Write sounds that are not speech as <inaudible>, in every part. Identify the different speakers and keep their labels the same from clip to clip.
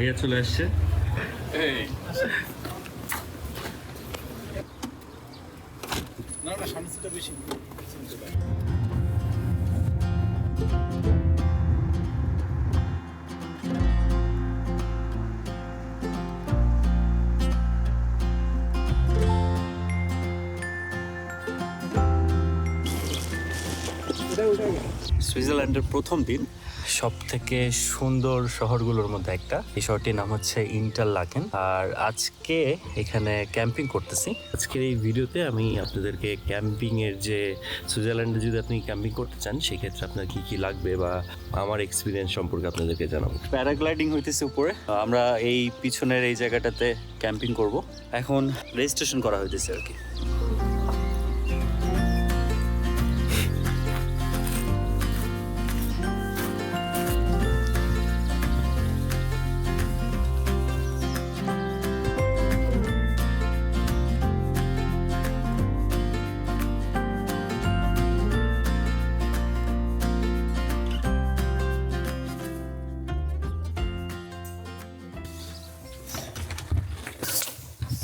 Speaker 1: ভাইয়া চলে আসছে।
Speaker 2: না না সামনে সিটটা বেশি
Speaker 3: সুইজারল্যান্ডের প্রথম দিন। সব থেকে সুন্দর শহরগুলোর মধ্যে একটা। এই শহরটির নাম হচ্ছে ইন্টারলাকেন। আর আজকে এখানে ক্যাম্পিং করতেছি। আজকের এই ভিডিওতে আমি আপনাদেরকে ক্যাম্পিং এর যে সুইজারল্যান্ডে যদি আপনি ক্যাম্পিং করতে চান সেক্ষেত্রে আপনার কি কি লাগবে বা আমার এক্সপিরিয়েন্স সম্পর্কে আপনাদেরকে জানাব। প্যারাগ্লাইডিং হইতেছে উপরে। আমরা এই পিছনের এই জায়গাটাতে ক্যাম্পিং করব। এখন রেজিস্ট্রেশন করা হইতেছে আর কি।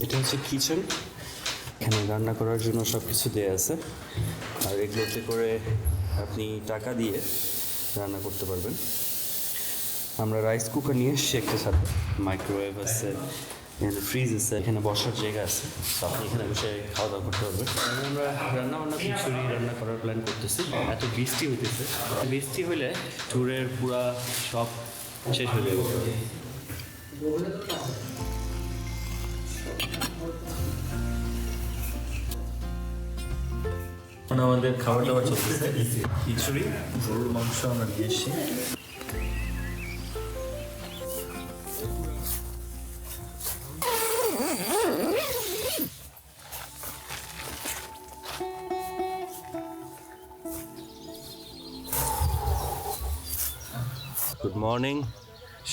Speaker 3: এটা হচ্ছে কিচেন এখানে রান্না করার জন্য সব কিছু দেওয়া আছে। আর এগুলোতে করে আপনি টাকা দিয়ে রান্না করতে পারবেন। আমরা রাইস কুকার নিয়ে এসেছি একটা সাথে। মাইক্রোওয়েভ আছে, এখানে ফ্রিজ আছে, এখানে বসার জায়গা আছে। আপনি এখানে বসে খাওয়া দাওয়া করতে পারবেন। আমরা রান্না বান্না খিচুড়ি রান্না করার প্ল্যান করতেছি। এত বৃষ্টি হইতেছে। বৃষ্টি হলে ট্যুরের পুরা সব শেষ হয়ে যাবে।
Speaker 4: মানে আমাদের খাবার দাবার চলতেছে খিচুড়ি, গরুর মাংস আমরা নিয়ে
Speaker 3: গুড মর্নিং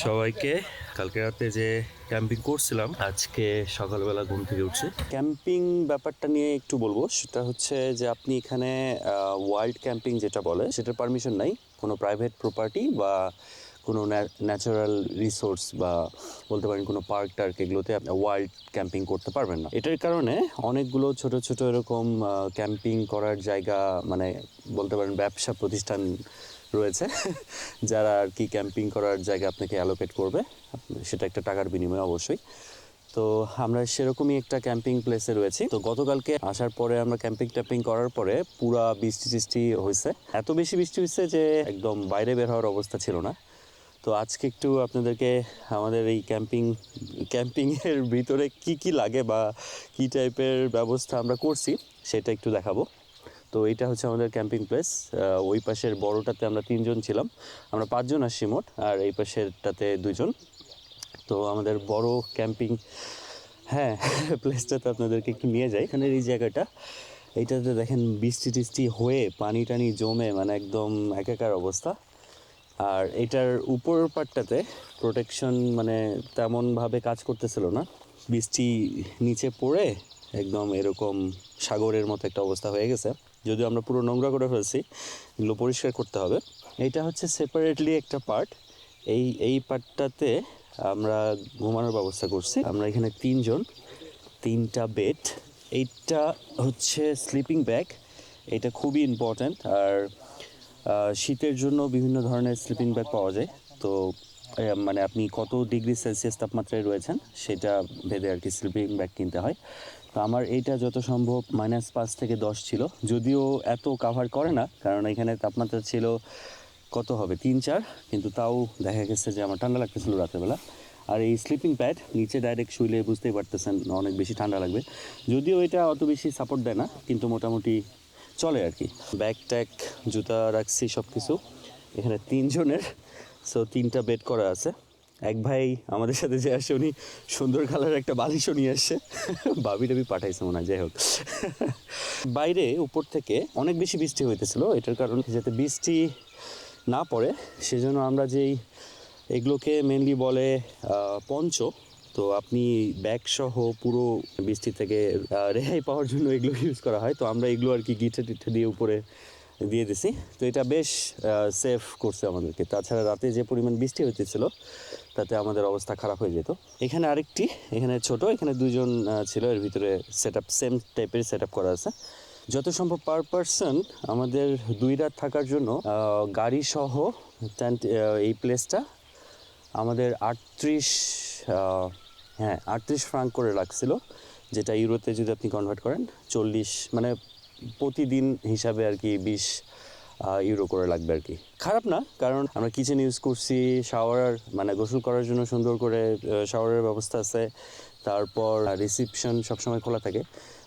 Speaker 3: সবাইকে। কালকে রাতে যে ক্যাম্পিং করছিলাম। আজকে সকালবেলা ঘুম থেকে উঠছি। ক্যাম্পিং ব্যাপারটা নিয়ে একটু বলব। সেটা হচ্ছে যে আপনি এখানে ওয়াইল্ড ক্যাম্পিং যেটা বলে, সেটার পারমিশন নাই। কোনো প্রাইভেট প্রপার্টি বা কোনো ন্যাচারাল রিসোর্স বা বলতে পারেন কোনো পার্ক টার্ক এগুলোতে আপনি ওয়াইল্ড ক্যাম্পিং করতে পারবেন না। এটার কারণে অনেকগুলো ছোট ছোট এরকম ক্যাম্পিং করার জায়গা মানে বলতে পারেন ব্যবসা প্রতিষ্ঠান রয়েছে। <laughs> যারা আর কি ক্যাম্পিং করার জায়গা আপনাকে অ্যালোকেট করবে সেটা একটা টাকার বিনিময়ে অবশ্যই। তো আমরা সেরকমই একটা ক্যাম্পিং প্লেসে রয়েছি। তো গতকালকে আসার পরে আমরা ক্যাম্পিং ট্যাম্পিং করার পরে পুরা বৃষ্টি টিষ্টি হয়েছে। এত বেশি বৃষ্টি হয়েছে যে একদম বাইরে বের হওয়ার অবস্থা ছিল না। তো আজকে একটু আপনাদেরকে আমাদের এই ক্যাম্পিং ক্যাম্পিংয়ের ভিতরে কি কি লাগে বা কি টাইপের ব্যবস্থা আমরা করছি, সেটা একটু দেখাবো। তো এইটা হচ্ছে আমাদের ক্যাম্পিং প্লেস ওই পাশের বড়টাতে আমরা তিনজন ছিলাম। আমরা পাঁচজন আসছি মোট, আর এই পাশেরটাতে দুজন। তো আমাদের বড় ক্যাম্পিং হ্যাঁ <laughs> প্লেসটাতে আপনাদেরকে একটু নিয়ে যাই। এখানের এই জায়গাটা, এইটাতে দেখেন বৃষ্টি টিষ্টি হয়ে পানি টানি জমে মানে একদম একাকার অবস্থা। আর এটার উপর পাটটাতে প্রোটেকশন মানে তেমনভাবে কাজ করতেছিল না। বৃষ্টি নিচে পড়ে একদম এরকম সাগরের মতো একটা অবস্থা হয়ে গেছে। যদিও আমরা পুরো নোংরা করে ফেলছি, এগুলো পরিষ্কার করতে হবে। এইটা হচ্ছে সেপারেটলি একটা পার্ট এই এই পার্টটাতে আমরা ঘুমানোর ব্যবস্থা করছি। আমরা এখানে তিনজন, তিনটা বেড এইটা হচ্ছে স্লিপিং ব্যাগ এটা খুবই ইম্পর্ট্যান্ট আর শীতের জন্য বিভিন্ন ধরনের স্লিপিং ব্যাগ পাওয়া যায়। তো মানে আপনি কত ডিগ্রি সেলসিয়াস তাপমাত্রায় রয়েছেন, সেটা ভেদে আর কি স্লিপিং ব্যাগ কিনতে হয়। তো আমার এইটা যত সম্ভব মাইনাস পাঁচ থেকে দশ ছিল। যদিও এত কাভার করে না, কারণ এখানে তাপমাত্রা ছিল কত হবে? তিন, চার, কিন্তু তাও দেখা গেছে যে আমার ঠান্ডা লাগতেছিল রাতেরবেলা। আর এই স্লিপিং প্যাড নিচে ডাইরেক্ট শুইলে বুঝতেই পারতেছেন, অনেক বেশি ঠান্ডা লাগবে। যদিও এটা অত বেশি সাপোর্ট দেয় না, কিন্তু মোটামুটি চলে আর কি। ব্যাগ ট্যাগ জুতা রাখছি সব কিছু এখানে তিনজনের সো তিনটা বেড করা আছে। এক ভাই আমাদের সাথে যে আসে, উনি সুন্দর কালার একটা বালিশও নিয়ে আসছে বাবি টাবি পাঠাইছে মনে হয়, যাই হোক। বাইরে উপর থেকে অনেক বেশি বৃষ্টি হইতেছিল, এটার কারণ যাতে বৃষ্টি না পড়ে, সেজন্য আমরা যেই এগুলোকে মেনলি বলে পঞ্চ। তো আপনি ব্যাগ সহ পুরো বৃষ্টি থেকে রেহাই পাওয়ার জন্য এগুলো ইউজ করা হয়। তো আমরা এগুলো আর কি গিটে টিটে দিয়ে উপরে দিয়ে দিছি। তো এটা বেশ সেফ করছে আমাদেরকে। তাছাড়া রাতে যে পরিমাণ বৃষ্টি হইতেছিল, তাতে আমাদের অবস্থা খারাপ হয়ে যেত। এখানে আরেকটি, এখানে ছোট, এখানে দুজন ছিল। এর ভিতরে সেট আপ সেম টাইপের সেট আপ করা আছে। যত সম্ভব পার পারসন আমাদের দুই রাত থাকার জন্য গাড়ি সহ এই প্লেসটা আমাদের আটত্রিশ হ্যাঁ আটত্রিশ ফ্রাঙ্ক করে লাগছিল। যেটা ইউরোতে যদি আপনি কনভার্ট করেন, চল্লিশ মানে প্রতিদিন হিসাবে আর কি বিশ ইউরো করে লাগবে আর কি। খারাপ না, কারণ আমরা কিচেন ইউজ করছি শাওয়ার মানে গোসল করার জন্য সুন্দর করে শাওয়ারের ব্যবস্থা আছে। তারপর রিসিপশন সবসময় খোলা থাকে।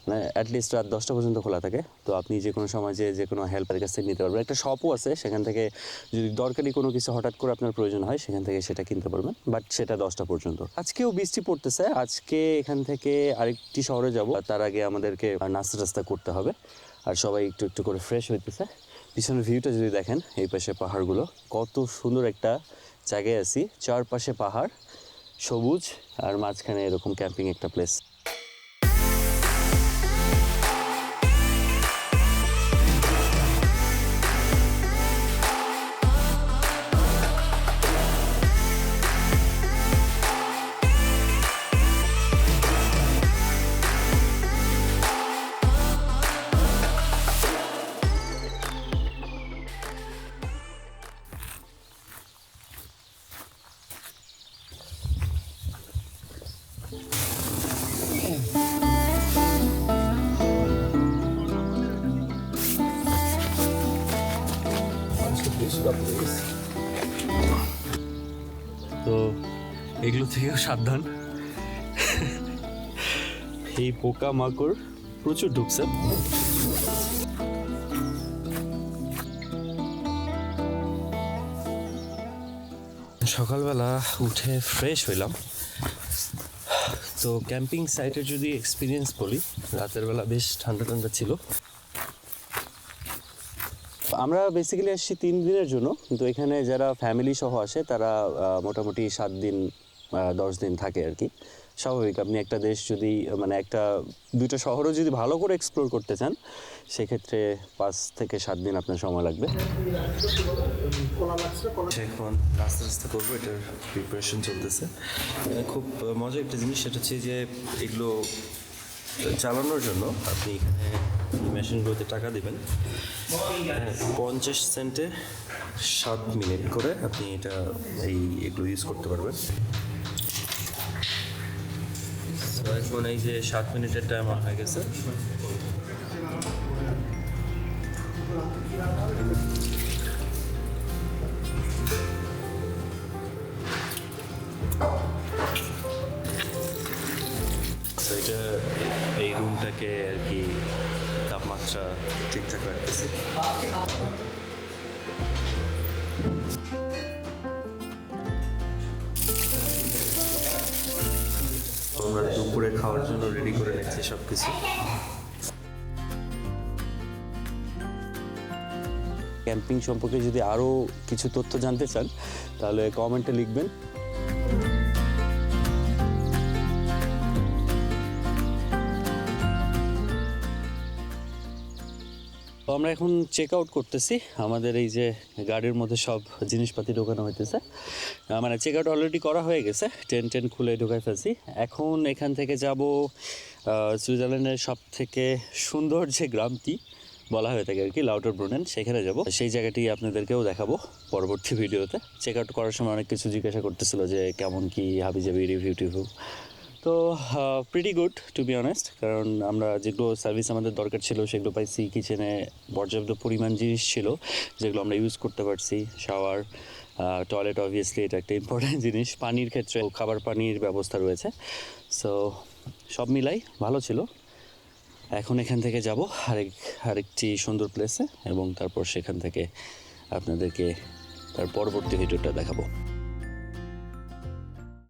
Speaker 3: মানে অ্যাটলিস্ট রাত দশটা পর্যন্ত খোলা থাকে। তো আপনি যে কোনো সময় যে যে কোনো হেল্পের কাছ থেকে নিতে পারবেন। একটা শপও আছে, সেখান থেকে যদি দরকারি কোনো কিছু হঠাৎ করে আপনার প্রয়োজন হয়, সেখান থেকে সেটা কিনতে পারবেন। বাট সেটা দশটা পর্যন্ত। আজকেও বৃষ্টি পড়তেছে। আজকে এখান থেকে আরেকটি শহরে যাব। তার আগে আমাদেরকে নাস্তা টাস্তা করতে হবে। আর সবাই একটু একটু করে ফ্রেশ হইতেছে। পিছনের ভিউটা যদি দেখেন, এই পাশে পাহাড়গুলো। কত সুন্দর একটা জায়গায় আছি। চারপাশে পাহাড়। সবুজ আর মাঝখানে এরকম ক্যাম্পিং একটা প্লেস এগুলো থেকেও সাবধান। এই পোকা মাকড় প্রচুর ঢুকছে সকালবেলা উঠে ফ্রেশ হইলাম। তো ক্যাম্পিং সাইটের যদি এক্সপিরিয়েন্স বলি, রাতের বেলা বেশ ঠান্ডা ঠান্ডা ছিল। আমরা বেসিক্যালি আসছি তিন দিনের জন্য। কিন্তু এখানে যারা ফ্যামিলি সহ আসে, তারা মোটামুটি সাত দিন দশ দিন থাকে আর কি। স্বাভাবিক আপনি একটা দেশ যদি মানে একটা দুইটা শহরও যদি ভালো করে এক্সপ্লোর করতে চান সেক্ষেত্রে পাঁচ থেকে সাত দিন আপনার সময় লাগবে। এখন নাস্তা নাস্তা করব এটার প্রিপারেশন চলতেছে। খুব মজার একটা জিনিস সেটা হচ্ছে যে এগুলো চালানোর জন্য আপনি এখানে মেশিনগুলোতে টাকা দেবেন। হ্যাঁ, পঞ্চাশ সেন্টে সাত মিনিট করে আপনি এটা এই এগুলো ইউজ করতে পারবেন। তো এখন এই যে সাত মিনিটের টাইম হয়ে গেছে। তো এটা এই রুমটাকে আর কি তাপমাত্রা ঠিকঠাক রাখতেছে? দুপুরে খাওয়ার জন্য রেডি করে নিচ্ছি সব কিছু ক্যাম্পিং সম্পর্কে যদি আরও কিছু তথ্য জানতে চান, তাহলে কমেন্টে লিখবেন। তো আমরা এখন চেক আউট করতেছি। আমাদের এই যে গাড়ির মধ্যে সব জিনিসপাতি ঢোকানো হইতেছে। মানে চেক আউট অলরেডি করা হয়ে গেছে। টেন টেন খুলে ঢোকাই ফেলছি। এখন এখান থেকে যাব সুইজারল্যান্ডের সব থেকে সুন্দর যে গ্রামটি বলা হয়ে থাকে আর কি, লাউটার ব্রুনেন, সেখানে যাব। সেই জায়গাটি আপনাদেরকেও দেখাবো পরবর্তী ভিডিওতে। চেক আউট করার সময় অনেক কিছু জিজ্ঞাসা করতেছিল যে কেমন কি হাবি যাবি রিভিউ টিভিউ তো pretty good to be honest কারণ আমরা যেগুলো সার্ভিস আমাদের দরকার ছিল, সেগুলো পাইছি কিচেনে পর্যাপ্ত পরিমাণ জিনিস ছিল, যেগুলো আমরা ইউজ করতে পারছি শাওয়ার টয়লেট অবভিয়াসলি এটা একটা ইম্পর্ট্যান্ট <laughs> জিনিস, পানির ক্ষেত্রে খাবার পানির ব্যবস্থা রয়েছে সো সব মিলাই ভালো ছিল। এখন এখান থেকে যাব, আরেক, আরেকটি সুন্দর প্লেসে এবং তারপর সেখান থেকে আপনাদেরকে তার পরবর্তী ভিডিওটা দেখাবো।